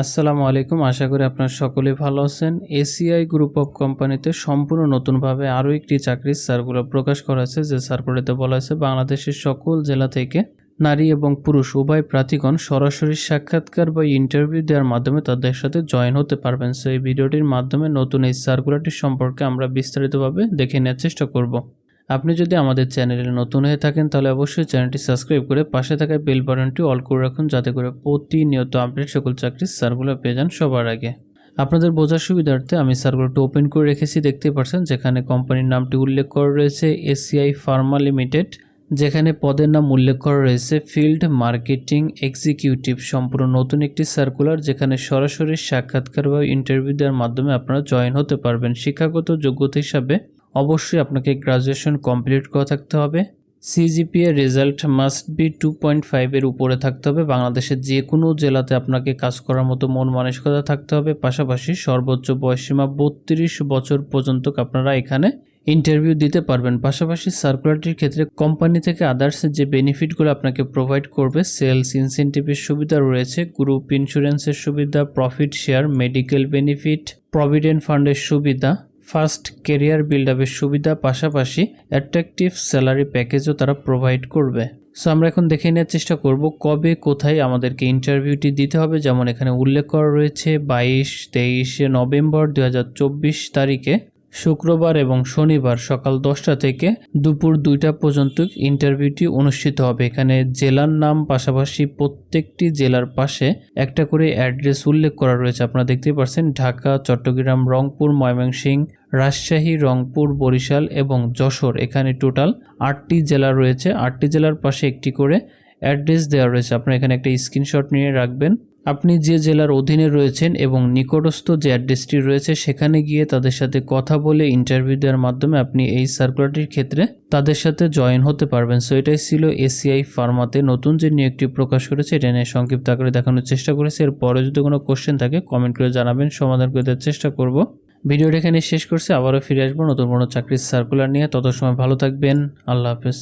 আসসালামু আলাইকুম। আশা করি আপনারা সকলেই ভালো আছেন। এসিআই গ্রুপ অফ কোম্পানিতে সম্পূর্ণ নতুনভাবে আরও একটি চাকরির সার্কুলার প্রকাশ করা হয়েছে, যে সার্কুলারতে বলা হয়েছে, বাংলাদেশের সকল জেলা থেকে নারী এবং পুরুষ, উভয় প্রার্থীগণ সরাসরি সাক্ষাৎকার বা ইন্টারভিউ দেওয়ার মাধ্যমে তাদের সাথে জয়েন হতে পারবেন। সো এই ভিডিওটির মাধ্যমে নতুন এই সার্কুলারটি সম্পর্কে আমরা বিস্তারিতভাবে দেখে নেওয়ার চেষ্টা করব। আপনি যদি আমাদের চ্যানেলে নতুন হয়ে থাকেন, তাহলে অবশ্যই চ্যানেলটি সাবস্ক্রাইব করে পাশে থাকা বেল বাটনটি অল করে রাখুন, যাতে করে প্রতিনিয়ত আপডেট সকল চাকরির সার্কুলার পেয়ে যান সবার আগে। আপনাদের বোঝার সুবিধার্থে আমি সার্কুলারটি ওপেন করে রেখেছি দেখতেই পারছেন যেখানে কোম্পানির নামটি উল্লেখ করা রয়েছে, এসিআই ফার্মা লিমিটেড, যেখানে পদের নাম উল্লেখ করা রয়েছে, ফিল্ড মার্কেটিং এক্সিকিউটিভ, সম্পূর্ণ নতুন একটি সার্কুলার, যেখানে সরাসরি সাক্ষাৎকার বা ইন্টারভিউ দেওয়ার মাধ্যমে আপনারা জয়েন হতে পারবেন। শিক্ষাগত যোগ্যতা হিসাবে অবশ্যই আপনাকে গ্রাজুয়েশন কমপ্লিট করা থাকতে হবে। CGPA result must be two point ফাইভের উপরে থাকতে হবে। বাংলাদেশের যে কোনো জেলাতে আপনাকে কাজ করার মতো মন মানসিকতা থাকতে হবে। পাশাপাশি সর্বোচ্চ বয়সীমা বত্রিশ বছর পর্যন্ত আপনারা এখানে ইন্টারভিউ দিতে পারবেন। পাশাপাশি সার্কুলারটির ক্ষেত্রে কোম্পানি থেকে আদার্স যে বেনিফিটগুলো আপনাকে প্রোভাইড করবে সেলস ইনসেন্টিভের সুবিধা রয়েছে গ্রুপ ইন্স্যুরেন্সের সুবিধা profit share medical benefit provident ফান্ডের সুবিধা ফার্স্ট কেরিয়ার বিল্ড আপের সুবিধা পাশাপাশি অ্যাট্রাকটিভ স্যালারি প্যাকেজও তারা প্রোভাইড করবে। সো আমরা এখন দেখে নেওয়ার চেষ্টা করব কবে, কোথায় আমাদেরকে ইন্টারভিউটি দিতে হবে। যেমন এখানে উল্লেখ করা রয়েছে, বাইশ, তেইশে নভেম্বর দু হাজার চব্বিশ তারিখে। শুক্রবার এবং শনিবার সকাল দশটা থেকে দুপুর দুইটা পর্যন্ত ইন্টারভিউটি অনুষ্ঠিত হবে। এখানে জেলার নাম পাশাপাশি প্রত্যেকটি জেলার পাশে একটা করে অ্যাড্রেস উল্লেখ করা রয়েছে। আপনারা দেখতেই পাচ্ছেন ঢাকা, চট্টগ্রাম, রংপুর ময়মনসিংহ রাজশাহী, রংপুর, বরিশাল এবং যশোর। এখানে টোটাল আটটি জেলা রয়েছে। আটটি জেলার পাশে একটি করে অ্যাড্রেস দেওয়া রয়েছে। আপনারা এখানে একটা স্ক্রিনশট নিয়ে রাখবেন। আপনি যে জেলার অধীনে রয়েছেন এবং নিকটস্থ যে অ্যাড্রেসটি রয়েছে, সেখানে গিয়ে তাদের সাথে কথা বলে ইন্টারভিউ দেওয়ার মাধ্যমে আপনি এই সার্কুলারটির ক্ষেত্রে তাদের সাথে জয়েন হতে পারবেন। সো এটাই ছিল এসিআই ফার্মাতে নতুন যে নিয়োগটি প্রকাশ করেছে, এটা নিয়ে সংক্ষিপ্ত আকারে দেখানোর চেষ্টা করেছে। এরপরে যদি কোনো কোশ্চেন থাকে কমেন্ট করে জানাবেন, সমাধান করে দেওয়ার চেষ্টা করব। ভিডিওটা এখানে শেষ করছে, আবারও ফিরে আসব নতুন কোনো চাকরির সার্কুলার নিয়ে। তত সময় ভালো থাকবেন, আল্লাহ হাফেজ।